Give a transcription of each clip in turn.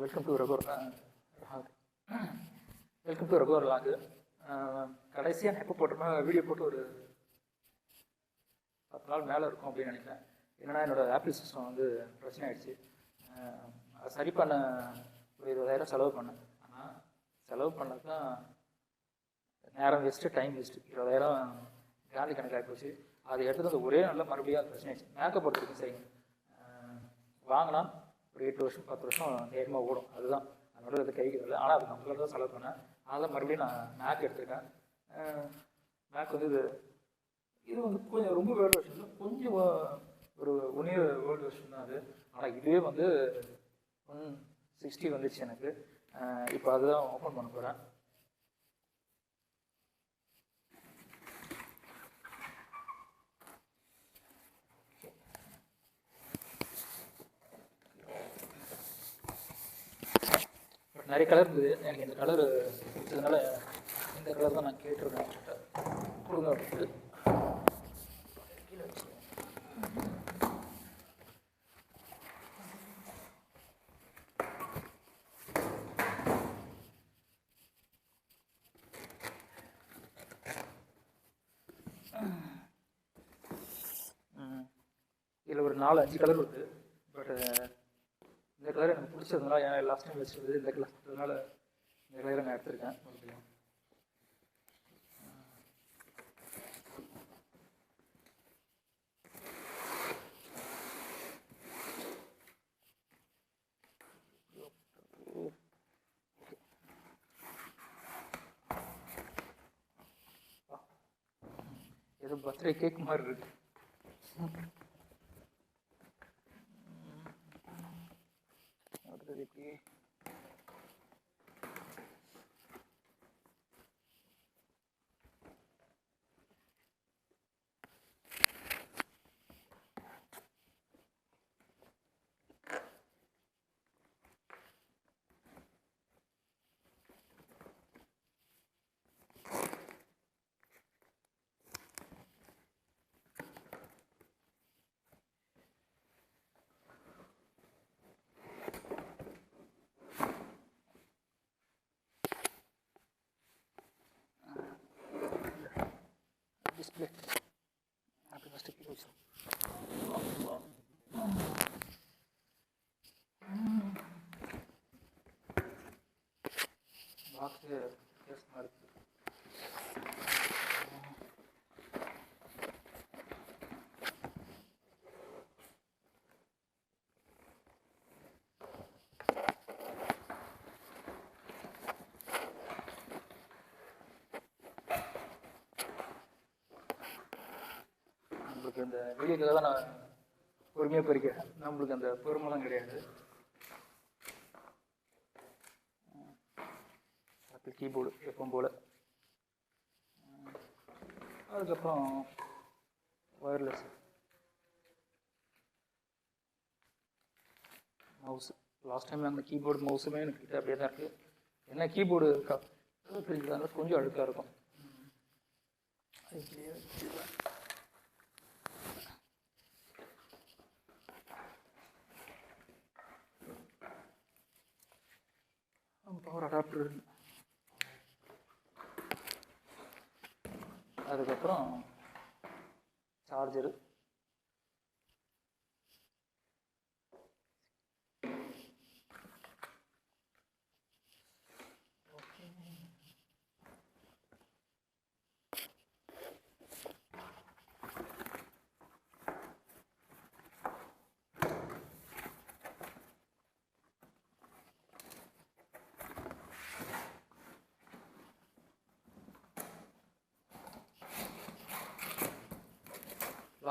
Welcome to ரகோர் welcome to ரகோர் long கடைசியாக நான் எப்போ போட்டோம்னா வீடியோ போட்டு ஒரு பத்து நாள் மேலே இருக்கும் அப்படின்னு நினைக்கிறேன். என்னன்னா என்னோட ஆப்பிள் சிஸ்டம் வந்து பிரச்சனை ஆகிடுச்சு அதை சரி பண்ண ஒரு இருபதாயிரம் செலவு பண்ணேன். ஆனால் செலவு பண்ணது தான் நேரம் வேஸ்ட்டு டைம் வேஸ்ட்டு இருபதாயிரம் காந்தி கணக்காகி போச்சு. அதை எடுத்தது ஒரே நல்ல மறுபடியும் பிரச்சனை ஆயிடுச்சு. மேக்கப் போடுறதுக்கு சரிங்க. வாங்கலாம் வாங்கினா ஒரு எட்டு வருஷம் பத்து வருஷம் நேரமாக ஓடும். அதுதான். அதனோட அது கைக்கு வரல. ஆனால் அது நம்மள தான் செலவு பண்ணேன். அதெல்லாம் மறுபடியும் நான் மேக் எடுத்துக்கிட்டேன். மேக் வந்து இது இது வந்து கொஞ்சம் ரொம்ப வேர்ல்டு வருஷம் இல்லை. கொஞ்சம் ஒரு ஒன் இயர் வேர்ல்டு வருஷம் தான் அது. ஆனால் இதுவே வந்து ஒன் சிக்ஸ்டி வந்துச்சு எனக்கு. இப்போ அதுதான் ஓப்பன் பண்ண போகிறேன் நிறைய கலர் இருந்தது. எனக்கு இந்த கலர் பிடிச்சதுனால இந்த கலர் தான் நான் கேட்டிருக்கேன் அவர்கிட்ட. கொடுங்க அப்படின்ட்டு இதில் ஒரு நாலு அஞ்சு கலர் வருது பட் இந்த கலர் எனக்கு பிடிச்சதுனால ஏன் லாஸ்ட் டைம் வச்சுருந்தது இந்த கலர் அதனால இந்த கலரை நான் எடுத்திருக்கேன். மறுபடியும். ஏதோ பர்த்டே கேக் மாதிரி இருக்கு. देखिए 네. நம்மளுக்கு அந்த வீடியோக்காக தான் நான் பொறுமையாக பறிக்கிறேன் நம்மளுக்கு அந்த பொறுமைலாம் கிடையாது. ஆப்பிள் கீபோர்டு எப்பவும் போல். அதுக்கப்புறம் ஒயர்லெஸ் மவுஸ் லாஸ்ட் டைம் அந்த கீபோர்டு மவுஸுமே எனக்கு கிட்ட அப்படியே தான் இருக்குது என்ன கீபோர்டு இருக்கா? கொஞ்சம் அழுக்காக இருக்கும். பவர் அடாப்டர் அதுக்கப்புறம் சார்ஜரு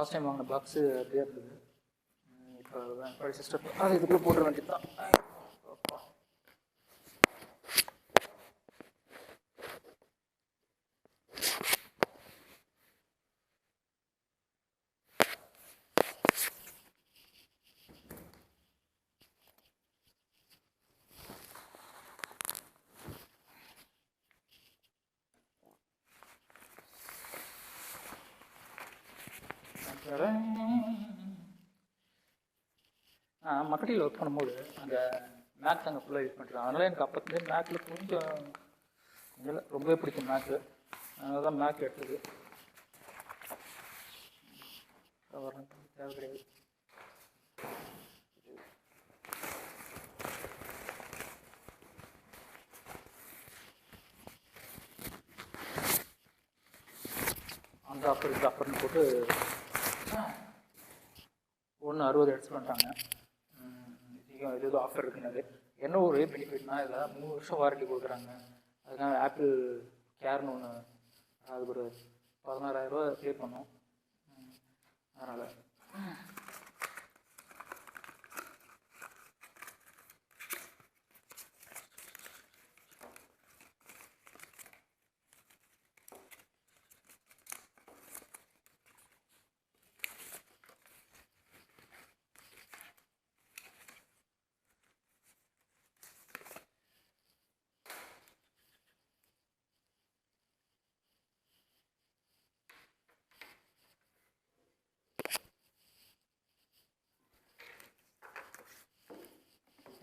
லாஸ்ட் டைம் வாங்கின பாக்ஸு அப்படியே இருந்தது. இப்போ சிஸ்டர் அது இதுக்குள்ளே போட்டுற வேண்டியது தான் நான் மக்கட்டியில் ஒர்க் பண்ணும்போது அந்த மேக்ஸ் அங்கே ஃபுல்லாக யூஸ் பண்ணுறேன் அதனால் எனக்கு அப்போத்துலேயே மேக்கில் கொஞ்சம் இல்லை ரொம்பவே பிடிக்கும் மேக்கு அதனால தான் மேக் எடுத்தது. தேவை கிடையாது. அந்த அப்பர் இந்த அப்பர்னு போட்டு ஒன்று அறுபது எடுத்து பண்ணுறாங்க இது எதுவும் ஆஃபர் இருக்குன்னு என்ன ஒரு பெனிஃபிட்னா இதில் மூணு வருஷம் வாரண்டி கொடுக்குறாங்க. அதுக்காக ஆப்பிள் கேர்னு ஒன்று அது ஒரு பதினாறாயிரரூவா பே பண்ணோம். அதனால்.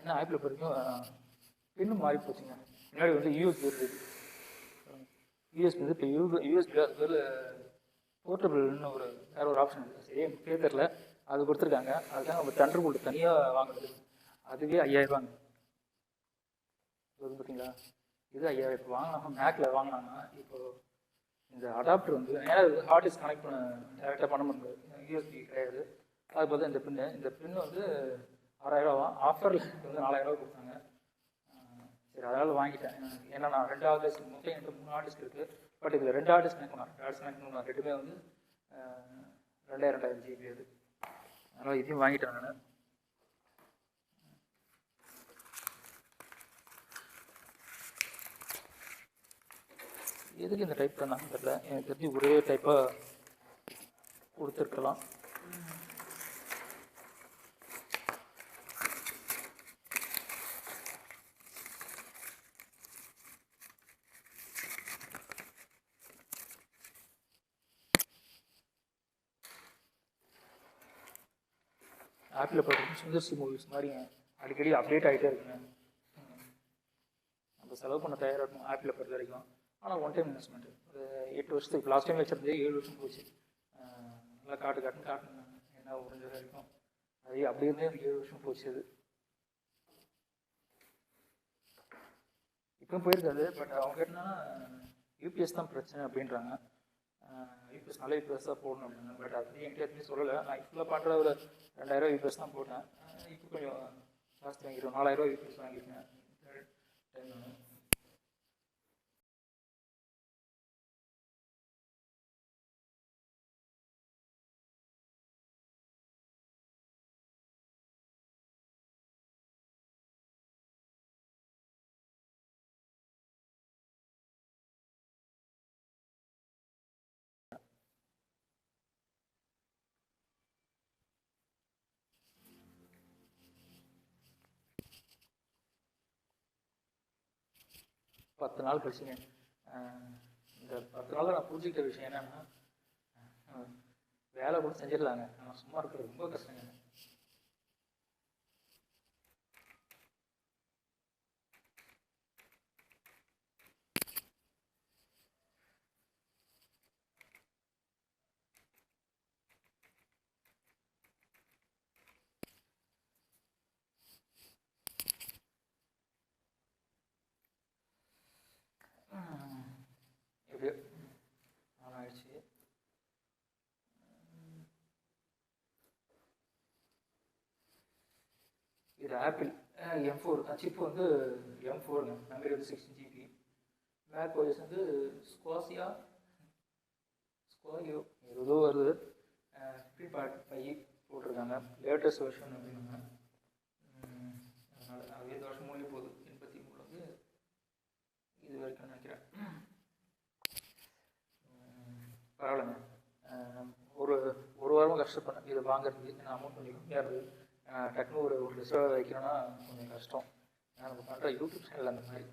என்ன ஆப்பில் பொறுத்தும் இன்னும் மாறி போச்சுங்க. முன்னாடி வந்து யூஎஸ் இருந்தது. யூஎஸ் வந்து இப்போ யூ யூஎஸ் பதில் போர்ட்டபிள்னு ஒரு வேற ஒரு ஆப்ஷன் இருக்குது சரி எனக்கு பேர் தெரில அது கொடுத்துருக்காங்க. அதுதான் நம்ம தண்டர் போட்டு தனியாக வாங்குறது. அதுவே ஐயாயிரரூவாங்க இது பார்த்தீங்களா இது ஐயா இப்போ வாங்கினா மேக்கில் வாங்கினாங்கன்னா இப்போ இந்த அடாப்டர் வந்து ஏன்னா ஹார்ட் டிஸ்க் கனெக்ட் பண்ண டேரெக்டாக பண்ண முடியாது. யூஎஸ்பி கிடையாது. அது பார்த்தா இந்த பின்னு இந்த பின்னு வந்து ஆறாயிரரூவா ஆஃபரில் வந்து நாலாயிரரூவா கொடுத்தாங்க. சரி அதனால் வாங்கிட்டேன். ஏன்னா நான் ரெண்டு ஆர்டிஸ்ட் மொத்தம் என்கிட்ட மூணு ஆர்டிஸ்ட் டிஸ்க் இருக்குது பட் இதில் ரெண்டு ஆர்டிஸ்ட் டிஸ்க் கனெக்ட் ரெண்டு ஆர்டிஸ்ட் கனெக்ட் ரெண்டுமே வந்து ரெண்டாயிரம் ரெண்டாயிரம் ஜிபி அது. அதனால் இதையும் வாங்கிட்டேன் நான். எதுக்கு இந்த டைப் பண்ணாங்க தெரியல. எனக்கு தெரிஞ்சு ஒரே டைப்பாக கொடுத்துருக்கலாம். ஆப்பில் பார்த்தீங்கன்னா சுந்தர்சி மூவிஸ் மாதிரி அடிக்கடி அப்டேட் ஆகிட்டே இருக்குங்க. நம்ம செலவு பண்ண தயாராக இருக்கும் ஆப்பில் பொறுத்த வரைக்கும். ஆனால் ஒன் டைம் இன்வெஸ்ட்மெண்ட் ஒரு எட்டு வருஷத்துக்கு லாஸ்ட் டைம் வச்சிருந்தே ஏழு வருஷம் போச்சு. நல்லா காட்டு காட்டுன்னு காட்டுனாங்க. என்ன முடிஞ்ச வரைக்கும். அது அப்படியே இருந்தே எனக்கு ஏழு வருஷம் போச்சு அது. இப்போ போயிருக்காது பட் அவங்க கேட்டனா யூபிஎஸ் தான் பிரச்சனை அப்படின்றாங்க. யூபிஎஸ் நல்ல யூபிஎஸ் தான் போடணும் அப்படிங்க பட் அது என்கிட்ட எதுவுமே சொல்லலை. நான் இப்போ பண்ணுற ஒரு ரெண்டாயிரம் யூபிஎஸ் தான் போட்டேன். இப்போ கொஞ்சம் ஜாஸ்தி வாங்கிடுவோம் நாலாயிரம் யூபிஎஸ் வாங்கியிருக்கேன். பத்து நாள் கழிச்சுங்க. இந்த பத்து நாளில் நான் புரிஞ்சுக்கிட்ட விஷயம் என்னன்னா வேலை கூட செஞ்சிடலாங்க. ஆனால் சும்மா இருக்கிறது ரொம்ப கஷ்டங்க ஆஹ் எப்படியோ நாள் ஆயிடுச்சு இது ஆப்பிள். எம் ஃபோர் சிப் வந்து எம் ஃபோருங்க மெமரி வந்து சிக்ஸ்டின் ஜிபி பேக் ஓஎஸ் வந்து ஸ்குவாசியா ஸ்குவாயோ ஏதோ வருது. ஃப்ரீ பார்ட் ஃபை போட்டிருக்காங்க. லேட்டஸ்ட் வெர்ஷன் அப்படின்னாங்க. அதனால் அது இந்த வருஷம் முடிய போகுது. எண்பத்தி மூணு வந்து இது வரைக்கும் நினைக்கிறேன். பரவாயில்லைங்க. ஒரு ஒரு வாரமாக கஷ்டப்பட்டேன் இதை வாங்குறதுக்கு. நான் அமௌண்ட் கொஞ்சம் கம்மியாக இருந்தது டக்குனு ஒரு ஒரு ரிசர்வ் வைக்கணும்னா கொஞ்சம் கஷ்டம். நான் நம்ம பண்ணுற யூடியூப் சேனல் அந்த மாதிரி.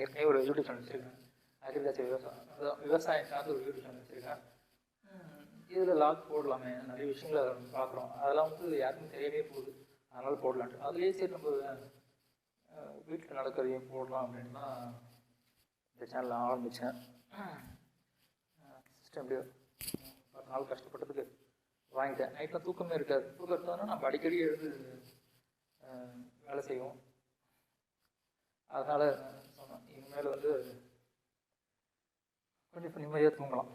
ஏற்கனவே ஒரு யூடியூப் சேனல் வச்சுருக்கேன். அக்ரிகல்ச்சர் விவசாயம். அதான் விவசாயம் சார்ந்த ஒரு யூடியூப் சேனல் வச்சுருக்கேன். இதில் லாக் போடலாமே. நிறைய விஷயங்களை பார்க்குறோம். அதெல்லாம் வந்து யாருக்கும் தெரியவே போகுது. அதனால் போடலான்ட்டு. அதுலேயே சரி நம்ம வீட்டில் நடக்கிறதையும் போடலாம் அப்படின்னு தான் இந்த சேனலை ஆரம்பித்தேன் சிஸ்டம் எப்படியோ பத்து நாள் கஷ்டப்பட்டதுக்கு. வாங்கிட்டேன். நைட்டில் தூக்கமே இருக்காது. தூக்கம் இருந்ததுன்னா நம்ம அடிக்கடி எழுந்து வேலை செய்வோம். அதனால் சொன்னேன் இனிமேல் வந்து கொஞ்சம் நிம்மதியாக தூங்கலாம்.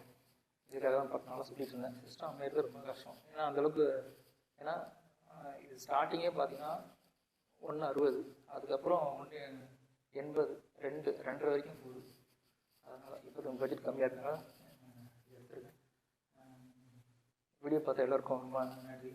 இதுக்காக தான் பத்து நாளாக சொல்லிட்டு இருந்தேன். சிஸ்டம் அமையிறது ரொம்ப கஷ்டம். ஏன்னா அந்தளவுக்கு ஏன்னா இது ஸ்டார்டிங்கே பார்த்தீங்கன்னா ஒன்று அறுபது. அதுக்கப்புறம் ஒன்று எண்பது ரெண்டு ரெண்டரை வரைக்கும் போகுது. அதனால் இப்போ கொஞ்சம் பட்ஜெட் கம்மியாக இருக்கனால அஹ், இது எடுத்துருக்கேன் வீடியோ பார்த்த எல்லாருக்கும் ரொம்ப நன்றி.